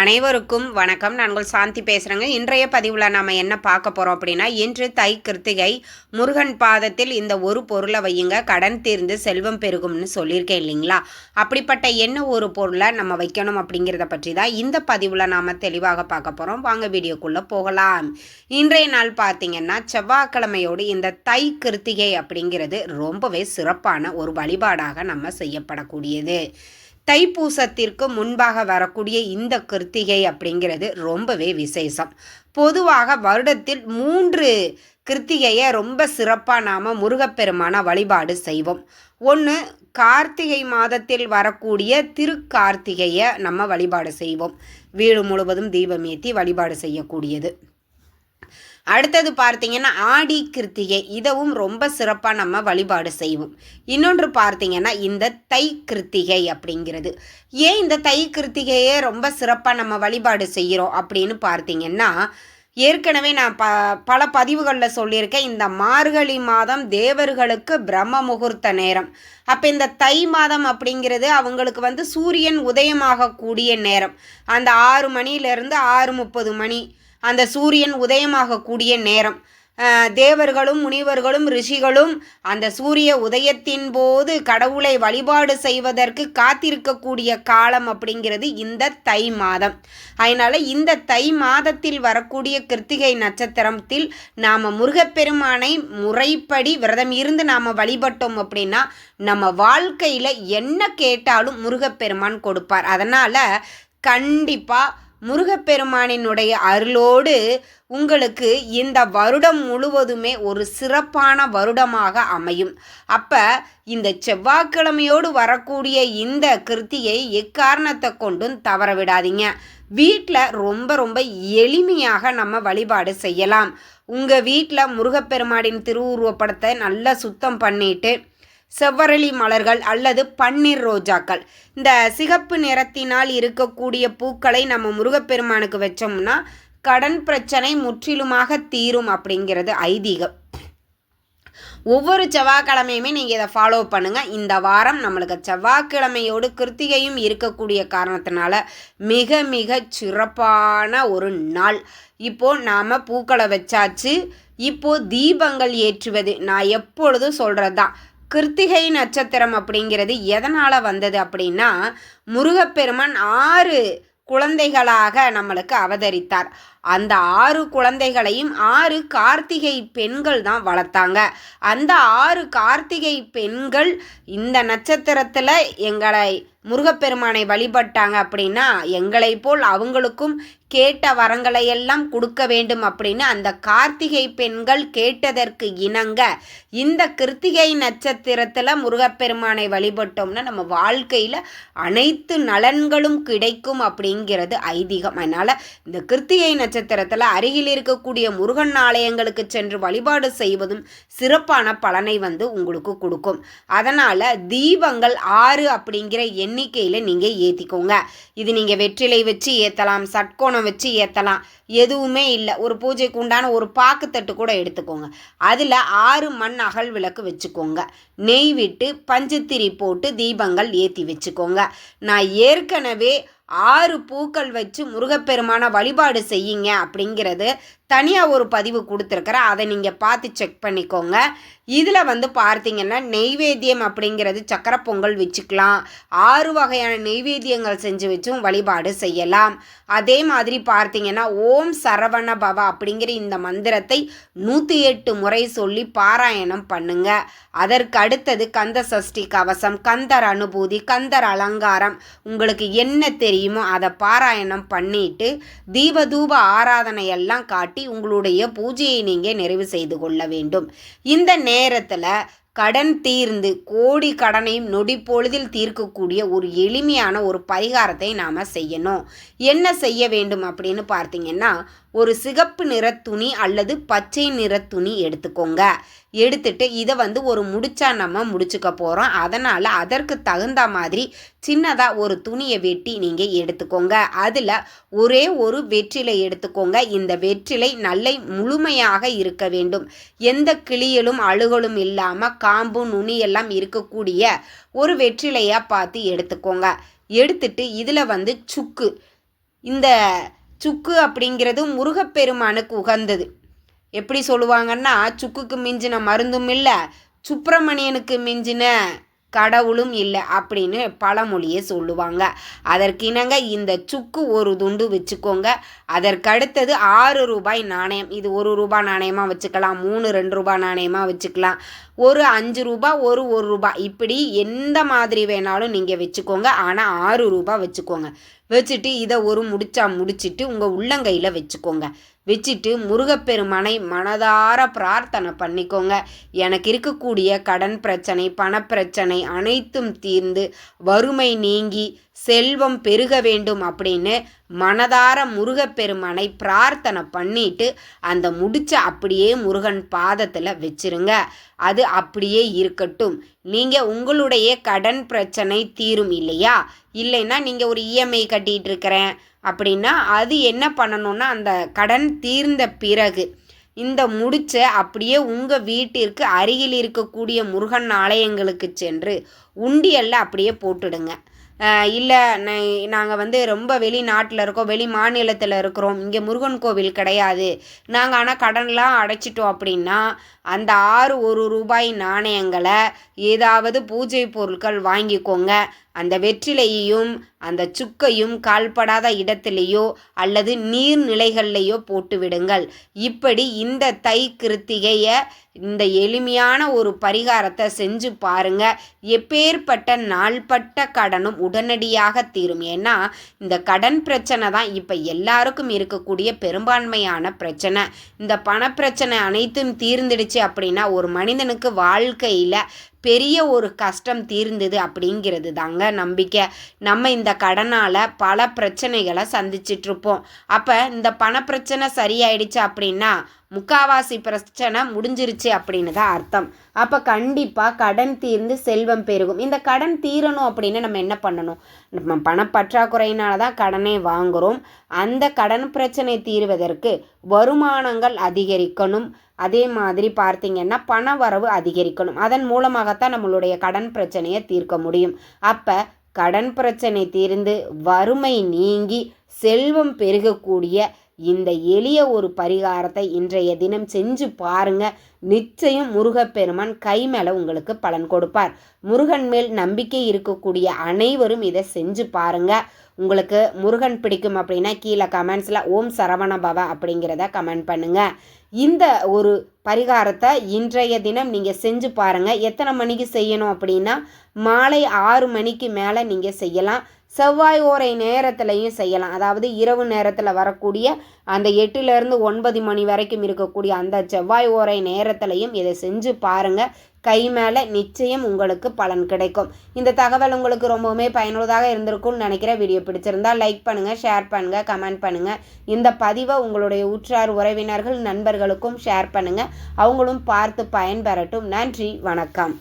அனைவருக்கும் வணக்கம். நான் உங்கள் சாந்தி பேசுகிறேங்க இன்றைய பதிவில் நாம் என்ன பார்க்க போகிறோம் அப்படின்னா இன்று தை கிருத்திகை முருகன் பாதத்தில் இந்த ஒரு பொருளை வையுங்க. கடன் தீர்ந்து செல்வம் பெருகும்னு சொல்லியிருக்கேன் இல்லைங்களா? அப்படிப்பட்ட என்ன ஒரு பொருளை நம்ம வைக்கணும் அப்படிங்கிறத பற்றி தான் இந்த பதிவில் நாம் தெளிவாக பார்க்க போகிறோம் வாங்க வீடியோக்குள்ளே போகலாம். இன்றைய நாள் பார்த்திங்கன்னா செவ்வாய்க்கிழமையோடு இந்த தை கிருத்திகை அப்படிங்கிறது ரொம்பவே சிறப்பான ஒரு வழிபாடாக நம்ம செய்யப்படக்கூடியது. தைப்பூசத்திற்கு முன்பாக வரக்கூடிய இந்த கிருத்திகை அப்படிங்கிறது ரொம்பவே விசேஷம். பொதுவாக வருடத்தில் மூன்று கிருத்திகையை ரொம்ப சிறப்பாக நாம் முருகப்பெருமான வழிபாடு செய்வோம். ஒன்று கார்த்திகை மாதத்தில் வரக்கூடிய திருக்கார்த்திகையை நம்ம வழிபாடு செய்வோம். வீடு முழுவதும் தீபம் ஏற்றி வழிபாடு செய்யக்கூடியது. அடுத்தது பார்த்தீங்கன்னா ஆடி கிருத்திகை. இதவும் ரொம்ப சிறப்பாக நம்ம வழிபாடு செய்வோம். இன்னொன்று பார்த்தீங்கன்னா இந்த தை கிருத்திகை அப்படிங்கிறது. ஏன் இந்த தை கிருத்திகையே ரொம்ப சிறப்பாக நம்ம வழிபாடு செய்கிறோம் அப்படின்னு பார்த்தீங்கன்னா ஏற்கனவே நான் ப பல பதிவுகளில் சொல்லியிருக்கேன். இந்த மார்கழி மாதம் தேவர்களுக்கு பிரம்ம முகூர்த்த நேரம். அப்போ இந்த தை மாதம் அப்படிங்கிறது அவங்களுக்கு வந்து சூரியன் உதயமாகக்கூடிய நேரம். அந்த ஆறு மணியிலேருந்து ஆறு முப்பது மணி அந்த சூரியன் உதயமாகக்கூடிய நேரம். தேவர்களும் முனிவர்களும் ரிஷிகளும் அந்த சூரிய உதயத்தின் போது கடவுளை வழிபாடு செய்வதற்கு காத்திருக்கக்கூடிய காலம் அப்படிங்கிறது இந்த தை மாதம். அதனால் இந்த தை மாதத்தில் வரக்கூடிய கிருத்திகை நட்சத்திரத்தில் நாம் முருகப்பெருமானை முறைப்படி விரதம் இருந்து நாம் வழிபட்டோம் அப்படின்னா நம்ம வாழ்க்கையில் என்ன கேட்டாலும் முருகப்பெருமான் கொடுப்பார். அதனால் கண்டிப்பாக முருகப்பெருமானினுடைய அருளோடு உங்களுக்கு இந்த வருடம் முழுவதுமே ஒரு சிறப்பான வருடமாக அமையும். அப்போ இந்த செவ்வாய்க்கிழமையோடு வரக்கூடிய இந்த கிருத்தியை எக்காரணத்தை கொண்டும் தவற விடாதீங்க. வீட்டில் ரொம்ப ரொம்ப எளிமையாக நம்ம வழிபாடு செய்யலாம். உங்கள் வீட்டில் முருகப்பெருமானின் திருவுருவப்படத்தை நல்லா சுத்தம் பண்ணிட்டு செவ்வரளி மலர்கள் அல்லது பன்னீர் ரோஜாக்கள். இந்த சிகப்பு நிறத்தினால் இருக்கக்கூடிய பூக்களை நம்ம முருகப்பெருமானுக்கு வச்சோம்னா கடன் பிரச்சனை முற்றிலுமாக தீரும் அப்படிங்கிறது ஐதீகம். ஒவ்வொரு செவ்வாய்க்கிழமையுமே நீங்கள் இதை ஃபாலோ பண்ணுங்கள் இந்த வாரம் நம்மளுக்கு செவ்வாய்க்கிழமையோடு கிருத்திகையும் இருக்கக்கூடிய காரணத்தினால மிக மிக சிறப்பான ஒரு நாள். இப்போது நாம் பூக்களை வச்சாச்சு. இப்போது தீபங்கள் ஏற்றுவது. நான் எப்பொழுதும் சொல்கிறது தான் கிருத்திகை நட்சத்திரம் அப்படிங்கிறது எதனால் வந்தது அப்படின்னா முருகப்பெருமான் ஆறு குழந்தைகளாக நம்மளுக்கு அவதரித்தார். அந்த ஆறு குழந்தைகளையும் ஆறு கார்த்திகை பெண்கள் தான் வளர்த்தாங்க. அந்த ஆறு கார்த்திகை பெண்கள் இந்த நட்சத்திரத்தில் எங்களை முருகப்பெருமானை வழிபட்டாங்க அப்படின்னா எங்களை போல் அவங்களுக்கும் கேட்ட வரங்களை எல்லாம் கொடுக்க வேண்டும் அப்படின்னு அந்த கார்த்திகை பெண்கள் கேட்டதற்கு இணங்க இந்த கிருத்திகை நட்சத்திரத்தில் முருகப்பெருமானை வழிபட்டோம்னா நம்ம வாழ்க்கையில் அனைத்து நலன்களும் கிடைக்கும் அப்படிங்கிறது ஐதீகம். அதனால் இந்த கிருத்திகை நட்ச நட்சத்திரத்தில் அருகில் இருக்கக்கூடிய முருகன் ஆலயங்களுக்கு சென்று வழிபாடு செய்வதும் சிறப்பான பலனை வந்து உங்களுக்கு கொடுக்கும். அதனால் தீபங்கள் ஆறு அப்படிங்கிற எண்ணிக்கையில் நீங்கள் ஏற்றிக்கோங்க இது நீங்கள் வெற்றிலை வச்சு ஏற்றலாம் சட்கோணம் வச்சு ஏற்றலாம் எதுவுமே இல்லை. ஒரு பூஜைக்கு உண்டான ஒரு பாக்குத்தட்டு கூட எடுத்துக்கோங்க. அதில் ஆறு மண் அகல் விளக்கு வச்சுக்கோங்க. நெய் விட்டு பஞ்சுத்திரி போட்டு தீபங்கள் ஏற்றி வச்சுக்கோங்க. நான் ஏற்கனவே ஆறு பூக்கள் வச்சு முருகப்பெருமான வழிபாடு செய்யுங்க அப்படிங்கிறது தனியாக ஒரு பதிவு கொடுத்துருக்குறேன் அதை நீங்கள் பார்த்து செக் பண்ணிக்கோங்க. இதில் வந்து பார்த்தீங்கன்னா நெய்வேத்தியம் அப்படிங்கிறது சக்கரை பொங்கல் வச்சுக்கலாம். ஆறு வகையான நெய்வேத்தியங்கள் செஞ்சு வச்சும் வழிபாடு செய்யலாம். அதே மாதிரி பார்த்தீங்கன்னா ஓம் சரவண பவ அப்படிங்கிற இந்த மந்திரத்தை நூற்றி எட்டு முறை சொல்லி பாராயணம் பண்ணுங்க. அதற்கு அடுத்தது கந்த சஷ்டி கவசம் கந்தர் அனுபூதி கந்தர் அலங்காரம். உங்களுக்கு என்ன தெரியும்? அதை பாராயணம் பண்ணிட்டு தீபதூப ஆராதனையெல்லாம் காட்டி உங்களுடைய பூஜையை நீங்கள் நிறைவு செய்து கொள்ள வேண்டும். இந்த நேரத்தில் கடன் தீர்ந்து கோடி கடனையும் நொடி பொழுதில் தீர்க்கக்கூடிய ஒரு எளிமையான ஒரு பரிகாரத்தை நாம் செய்யணும். என்ன செய்ய வேண்டும் அப்படின்னு பார்த்தீங்கன்னா ஒரு சிகப்பு நிற துணி அல்லது பச்சை நிற துணி எடுத்துக்கோங்க. எடுத்துட்டு இதை வந்து ஒரு முடிச்சா நம்ம முடிச்சுக்க போகிறோம் அதனால் அதற்கு தகுந்த மாதிரி சின்னதாக ஒரு துணியை வெட்டி நீங்கள் எடுத்துக்கோங்க. அதில் ஒரே ஒரு வெற்றிலை எடுத்துக்கோங்க. இந்த வெற்றிலை நல்லை முழுமையாக இருக்க வேண்டும். எந்த கிளியலும் அழுகலும் இல்லாமல் காம்பு நுனி எல்லாம் இருக்கக்கூடிய ஒரு வெற்றிலையாக பார்த்து எடுத்துக்கோங்க. எடுத்துட்டு இதில் வந்து சுக்கு. இந்த சுக்கு அப்படிங்கிறது முருகப்பெருமானுக்கு உகந்தது. எப்படி சொல்லுவாங்கன்னா சுக்குக்கு மிஞ்சின மருந்தும் இல்லை சுப்பிரமணியனுக்கு மிஞ்சின கடவுளும் இல்லை அப்படின்னு பழமொழியை சொல்லுவாங்க. அதற்கிணங்க இந்த சுக்கு ஒரு துண்டு வச்சுக்கோங்க. அதற்கடுத்தது ஆறு ரூபாய் நாணயம். இது ஒரு ரூபாய் நாணயமாக வச்சுக்கலாம். மூணு ரெண்டு ரூபாய் நாணயமாக வச்சுக்கலாம். ஒரு அஞ்சு ரூபாய் ஒரு ஒரு ரூபாய். இப்படி எந்த மாதிரி வேணாலும் நீங்கள் வச்சுக்கோங்க. ஆனால் ஆறு ரூபாய் வச்சுக்கோங்க. வச்சுட்டு இதை ஒரு முடிச்சா முடிச்சுட்டு உங்கள் உள்ளங்கையில் வச்சுக்கோங்க. வச்சுட்டு முருகப்பெருமானை மனதார பிரார்த்தனை பண்ணிக்கோங்க. எனக்கு இருக்கக்கூடிய கடன் பிரச்சனை பணப்பிரச்சனை அனைத்தும் தீர்ந்து வறுமை நீங்கி செல்வம் பெருக வேண்டும் அப்படின்னு மனதார முருகப்பெருமானை பிரார்த்தனை பண்ணிட்டு அந்த முடிச்ச அப்படியே முருகன் பாதத்தில் வச்சிருங்க. அது அப்படியே இருக்கட்டும். நீங்கள் உங்களுடைய கடன் பிரச்சனை தீரும் இல்லையா? இல்லைன்னா நீங்கள் ஒரு இஎம்ஐ கட்டிகிட்டு இருக்கிறேன். அப்படின்னா அது என்ன பண்ணணும்னா அந்த கடன் தீர்ந்த பிறகு இந்த முடிச்ச அப்படியே உங்கள் வீட்டிற்கு அருகில் இருக்கக்கூடிய முருகன் ஆலயங்களுக்கு சென்று உண்டியல்ல அப்படியே போட்டுடுங்க. இல்லை நாங்கள் வந்து ரொம்ப வெளிநாட்டில் இருக்கோம் வெளி மாநிலத்தில் இருக்கிறோம் இங்கே முருகன் கோவில் கிடையாது. நாங்கள் ஆனால் கடன்லாம் அடைச்சிட்டோம் அப்படின்னா அந்த ஆறு ஒரு ரூபாய் நாணயங்களை ஏதாவது பூஜை பொருட்கள் வாங்கிக்கோங்க. அந்த வெற்றிலையையும் அந்த சுக்கையும் கால்படாத இடத்திலேயோ அல்லது நீர்நிலைகள்லையோ போட்டு விடுங்கள் இப்படி இந்த தை கிருத்திகையை இந்த எளிமையான ஒரு பரிகாரத்தை செஞ்சு பாருங்க. எப்பேற்பட்ட நாள்பட்ட கடனும் உடனடியாக தீரும். ஏன்னா இந்த கடன் பிரச்சனை தான் இப்போ எல்லாருக்கும் இருக்கக்கூடிய பெரும்பான்மையான பிரச்சனை. இந்த பணப்பிரச்சனை அனைத்தும் தீர்ந்துடுச்சு அப்படின்னா ஒரு மனிதனுக்கு வாழ்க்கையில் பெரிய ஒரு கஷ்டம் தீர்ந்தது அப்படிங்கிறது தாங்க நம்பிக்கை. நம்ம இந்த கடனால் பல பிரச்சனைகளை சந்திச்சிட்ருப்போம் அப்போ இந்த பணப்பிரச்சனை சரியாயிடுச்சு அப்படின்னா முக்காவாசி பிரச்சனை முடிஞ்சிருச்சு அப்படின்னு தான் அர்த்தம். அப்போ கண்டிப்பாக கடன் தீர்ந்து செல்வம் பெருகும். இந்த கடன் தீரணும் அப்படின்னு நம்ம என்ன பண்ணணும்? நம்ம பணப்பற்றாக்குறையினால தான் கடனை வாங்குகிறோம் அந்த கடன் பிரச்சனை தீர்வதற்கு வருமானங்கள் அதிகரிக்கணும். அதே மாதிரி பார்த்தீங்கன்னா பண வரவு அதிகரிக்கணும். அதன் மூலமாகத்தான் நம்மளுடைய கடன் பிரச்சனையை தீர்க்க முடியும். அப்போ கடன் பிரச்சனை தீர்ந்து வறுமை நீங்கி செல்வம் பெருகக்கூடிய இந்த எளிய ஒரு பரிகாரத்தை இன்றைய தினம் செஞ்சு பாருங்க. நிச்சயம் முருகப்பெருமான் கை மேலே உங்களுக்கு பலன் கொடுப்பார். முருகன் மேல் நம்பிக்கை இருக்கக்கூடிய அனைவரும் இதை செஞ்சு பாருங்க. உங்களுக்கு முருகன் பிடிக்கும் அப்படின்னா கீழே கமெண்ட்ஸில் ஓம் சரவண பவ அப்படிங்கிறத கமெண்ட் பண்ணுங்கள் இந்த ஒரு பரிகாரத்தை இன்றைய தினம் நீங்கள் செஞ்சு பாருங்கள் எத்தனை மணிக்கு செய்யணும் அப்படின்னா மாலை ஆறு மணிக்கு மேலே நீங்கள் செய்யலாம். செவ்வாய் ஓரை நேரத்துலையும் செய்யலாம். அதாவது இரவு நேரத்தில் வரக்கூடிய அந்த எட்டுலேருந்து ஒன்பது மணி வரைக்கும் இருக்கக்கூடிய அந்த செவ்வாய் ஓரை நேரத்துலையும் இதை செஞ்சு பாருங்கள் கை மேலே நிச்சயம் உங்களுக்கு பலன் கிடைக்கும். இந்த தகவல் உங்களுக்கு ரொம்பவுமே பயனுள்ளதாக இருந்திருக்கும்னு நினைக்கிற வீடியோ பிடிச்சிருந்தால் லைக் பண்ணுங்கள் ஷேர் பண்ணுங்கள் கமெண்ட் பண்ணுங்கள் இந்த பதிவை உங்களுடைய உற்றார் உறவினர்கள் நண்பர்களுக்கும் ஷேர் பண்ணுங்கள் அவங்களும் பார்த்து பயன்பெறட்டும். நன்றி வணக்கம்.